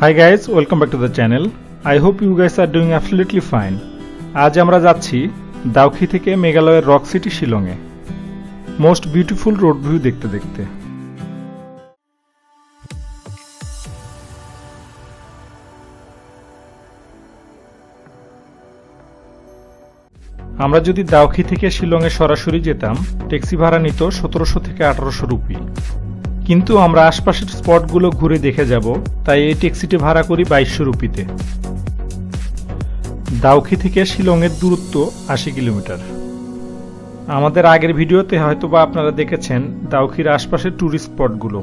Hi guys welcome back to the channel I hope you guys are doing absolutely fine আজ আমরা যাচ্ছি দাউখি থেকে মেঘালয়ের রক সিটি শিলংয়ে। মোস্ট বিউটিফুল রোড ভিউ দেখতে দেখতে। আমরা যদি দাউখি থেকে শিলংয়ে সরাসরি যেতাম, ট্যাক্সি ভাড়া নিত সতেরোশো থেকে আঠারোশো রুপি। কিন্তু আমরা আশপাশের স্পটগুলো ঘুরে দেখে যাব, তাই এই ট্যাক্সিটি ভাড়া করি বাইশশো রুপিতে। দাউখি থেকে শিলংয়ের দূরত্ব আশি কিলোমিটার। আমাদের আগের ভিডিওতে হয়তোবা আপনারা দেখেছেন দাউখির আশপাশের ট্যুরিস্ট স্পটগুলো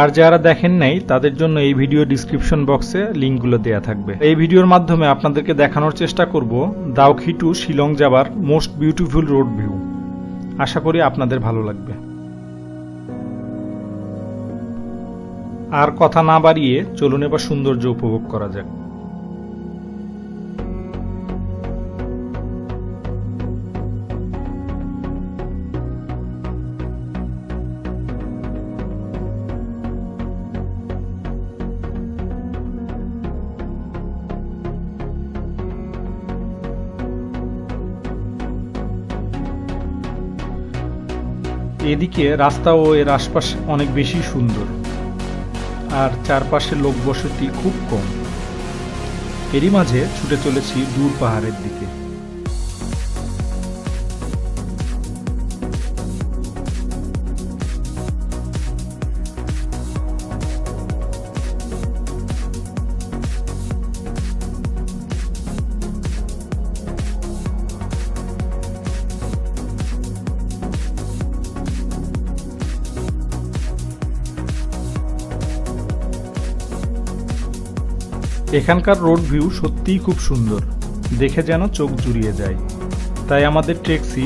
আর যারা দেখেন নাই, তাদের জন্য এই ভিডিও ডিসক্রিপশন বক্সে লিঙ্কগুলো দেয়া থাকবে। এই ভিডিওর মাধ্যমে আপনাদেরকে দেখানোর চেষ্টা করব দাউখি টু শিলং যাবার মোস্ট বিউটিফুল রোড ভিউ আশা করি আপনাদের ভালো লাগবে। আর কথা না বাড়িয়ে চলুন এবার সৌন্দর্য উপভোগ করা যাক। এদিকে রাস্তা ও এর আশপাশ অনেক বেশি সুন্দর। আর চারপাশে লোক বসতি খুব কম। এরই মাঝে ছুটে চলেছি দূর পাহাড়ের দিকে। এখানকার রোড ভিউ সত্যিই খুব সুন্দর। দেখে যেন চোখ জুড়িয়ে যায়। তাই আমাদের ট্যাক্সি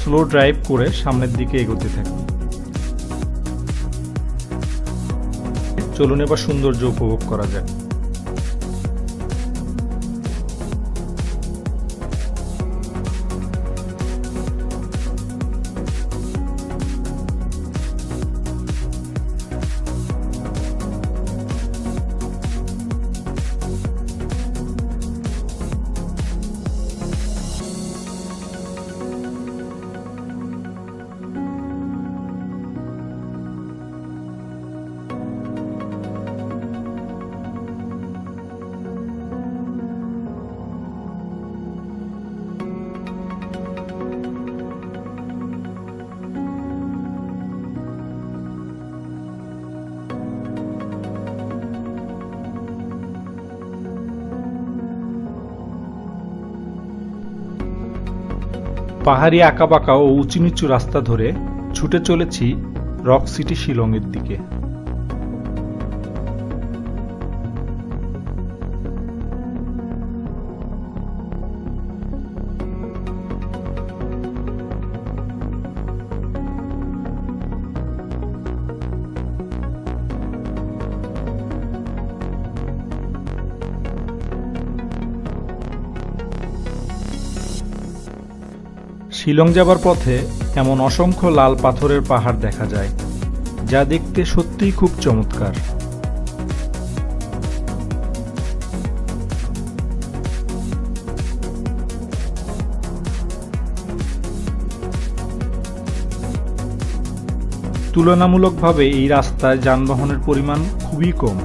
স্লো ড্রাইভ করে সামনের দিকে এগোতে থাকি। চলুন এবার সৌন্দর্য উপভোগ করা যাক। পাহাড়ি আঁকাবাঁকা ও উঁচু নিচু রাস্তা ধরে ছুটে চলেছি রক সিটি শিলংয়ের দিকে। শিলং যাবার পথে এমন অসংখ্য লাল পাথরের পাহাড় দেখা যায়, যা দেখতে সত্যিই খুব চমৎকার। তুলনামূলকভাবে এই রাস্তায় যানবাহনের পরিমাণ খুবই কম।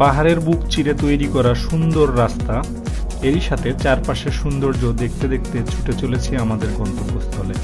পাহাড়ের বুক চিরে তৈরি করা সুন্দর রাস্তা এরই সাথে চারপাশের সৌন্দর্য দেখতে দেখতে ছুটে চলেছি আমাদের গন্তব্যস্থলে।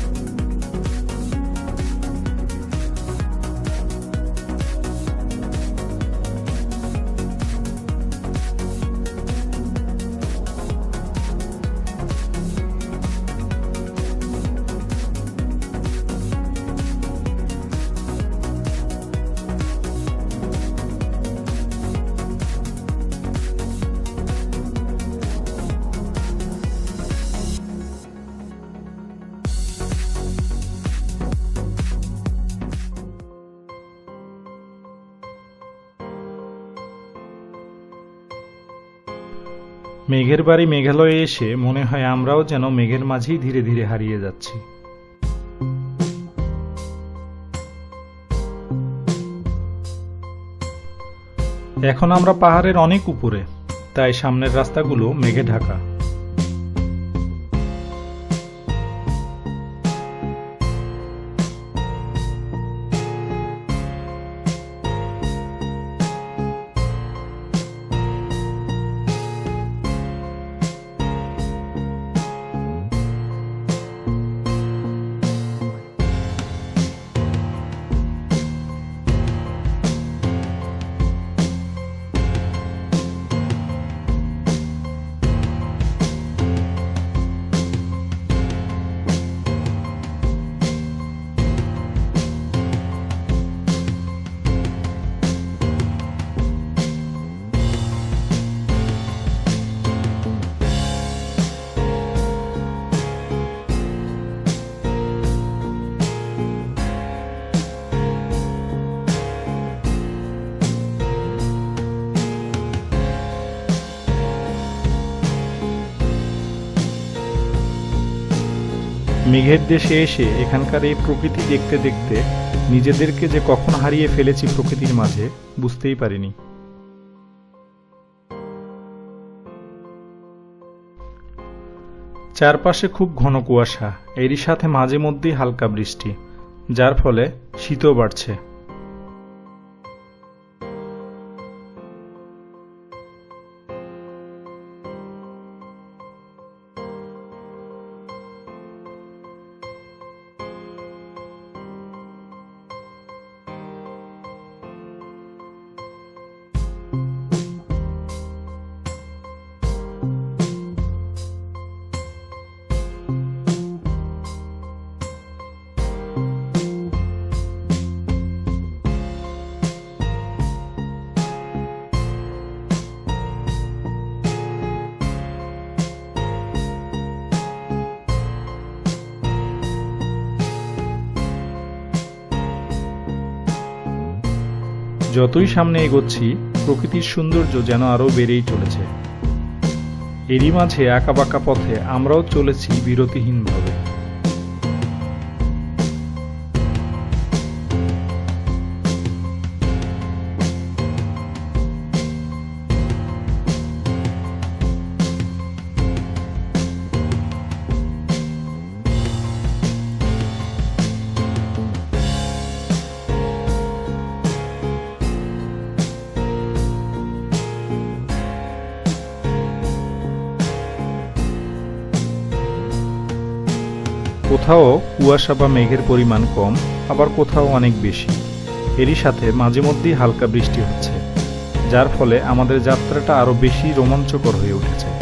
মেঘের বাড়ি মেঘালয়ে এসে মনে হয় আমরাও যেন মেঘের মাঝেই ধীরে ধীরে হারিয়ে যাচ্ছি। এখন আমরা পাহাড়ের অনেক উপরে, তাই সামনের রাস্তাগুলো মেঘে ঢাকা। মেঘের দেশে এসে এখানকার এই প্রকৃতি দেখতে দেখতে নিজেদেরকে যে কখন হারিয়ে ফেলেছি প্রকৃতির মাঝে, বুঝতেই পারিনি। চারপাশে খুব ঘন কুয়াশা, এরই সাথে মাঝে মধ্যেই হালকা বৃষ্টি, যার ফলে শীতও বাড়ছে। যতই সামনে এগোচ্ছি, প্রকৃতির সৌন্দর্য যেন আরও বেড়েই চলেছে। এরই মাঝে আঁকাবাঁকা পথে আমরাও চলেছি বিরতিহীনভাবে। কোথাও কুয়াশা বা মেঘের পরিমাণ কম, আবার কোথাও অনেক বেশি। এরই সাথে মাঝে মধ্যেই হালকা বৃষ্টি হচ্ছে, যার ফলে আমাদের যাত্রাটা আরও বেশি রোমাঞ্চকর হয়ে উঠেছে।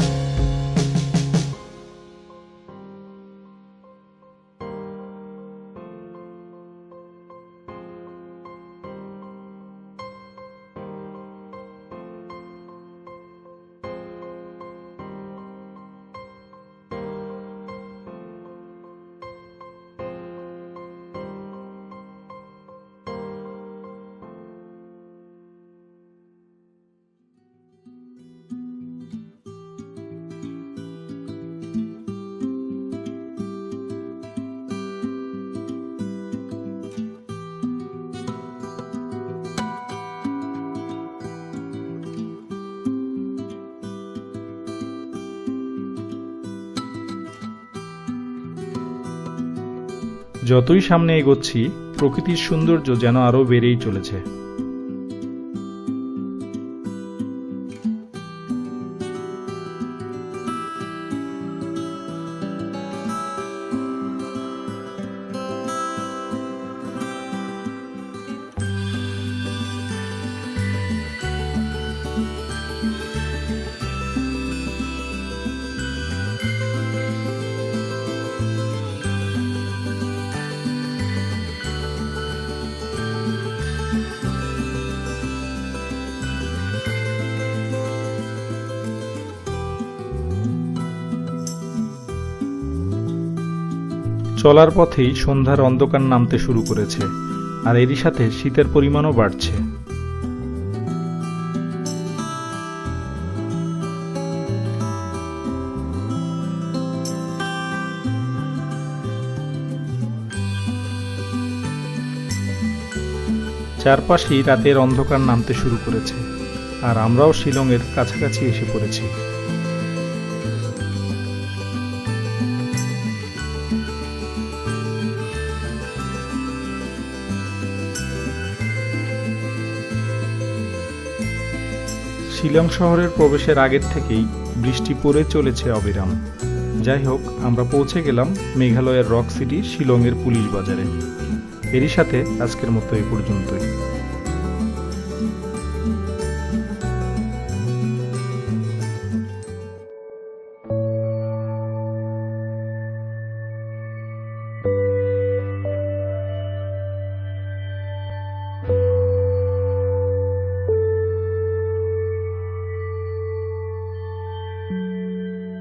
যতই সামনে এগোচ্ছি প্রকৃতির সৌন্দর্য যেন আরও বেড়েই চলেছে। চলার পথেই সন্ধ্যার অন্ধকার নামতে শুরু করেছে, আর এরই সাথে শীতের পরিমাণও বাড়ছে। চারপাশেই রাতের অন্ধকার নামতে শুরু করেছে, আর আমরাও শিলংয়ের কাছাকাছি এসে পড়েছি। শিলং শহরের প্রবেশের আগের থেকেই বৃষ্টি পড়ে চলেছে অবিরাম। যাই হোক, আমরা পৌঁছে গেলাম মেঘালয়ের রক সিটি শিলংয়ের পুলিশ বাজারে। এরই সাথে আজকের মতো এই পর্যন্তই।